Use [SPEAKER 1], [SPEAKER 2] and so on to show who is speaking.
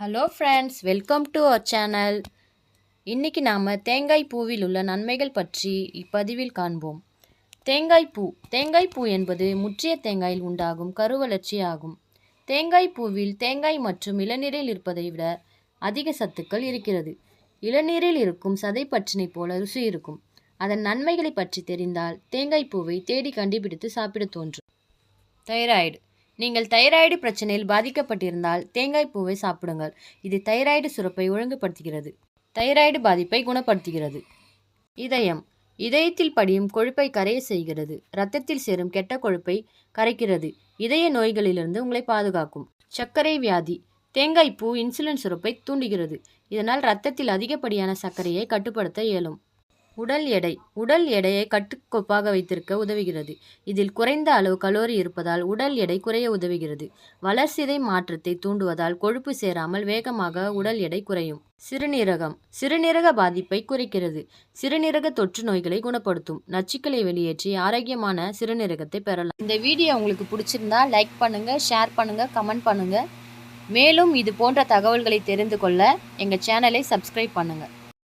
[SPEAKER 1] Hello friends welcome to our channel இன்றைக்கி நாம் தேங்காய் பூவில் உள்ள நன்மைகள் பற்றி இப்பதிவில் காண்போம். தேங்காய் பூ. தேங்காய் பூ என்பது முற்றிய தேங்காயில் உண்டாகும் கருவளர்ச்சி ஆகும். தேங்காய் பூவில் தேங்காய் மற்றும் இளநீரில் இருப்பதை விட அதிக சத்துக்கள் இருக்கிறது. இளநீரில் இருக்கும் சதை பற்றினை போல ருசி இருக்கும். அதன் நன்மைகளை பற்றி தெரிந்தால் தேங்காய் பூவை தேடி கண்டுபிடித்து சாப்பிட தோன்றும். தைராய்டு நீங்கள் தைராய்டு பிரச்சனையில் பாதிக்கப்பட்டிருந்தால் தேங்காய் பூவை சாப்பிடுங்கள். இது தைராய்டு சுரப்பை ஒழுங்குபடுத்துகிறது. தைராய்டு பாதிப்பை குணப்படுத்துகிறது. இதயம். இதயத்தில் படியும் கொழுப்பை கரைய செய்கிறது. இரத்தத்தில் சேரும் கெட்ட கொழுப்பை கரைக்கிறது. இதய நோய்களிலிருந்து உங்களை பாதுகாக்கும். சர்க்கரை வியாதி. தேங்காய் பூ இன்சுலின் சுரப்பை தூண்டுகிறது. இதனால் இரத்தத்தில் அதிகப்படியான சர்க்கரையை கட்டுப்படுத்த இயலும். உடல் எடை உடல் எடையை கட்டுக்கோப்பாக வைத்திருக்க உதவுகிறது. இதில் குறைந்த அளவு கலோரி இருப்பதால் உடல் எடை குறைய உதவுகிறது. வளர்சிதை மாற்றத்தை தூண்டுவதால் கொழுப்பு சேராமல் வேகமாக உடல் எடை குறையும். சிறுநீரகம் சிறுநீரக பாதிப்பை குறைக்கிறது. சிறுநீரக தொற்று நோய்களை குணப்படுத்தும். நச்சுக்களை வெளியேற்றி ஆரோக்கியமான சிறுநீரகத்தை பெறலாம். இந்த வீடியோ உங்களுக்கு பிடிச்சிருந்தா லைக் பண்ணுங்க ஷேர் பண்ணுங்க கமெண்ட் பண்ணுங்க. மேலும் இது போன்ற தகவல்களை தெரிந்து கொள்ள எங்கள் சேனலை சப்ஸ்கிரைப் பண்ணுங்கள்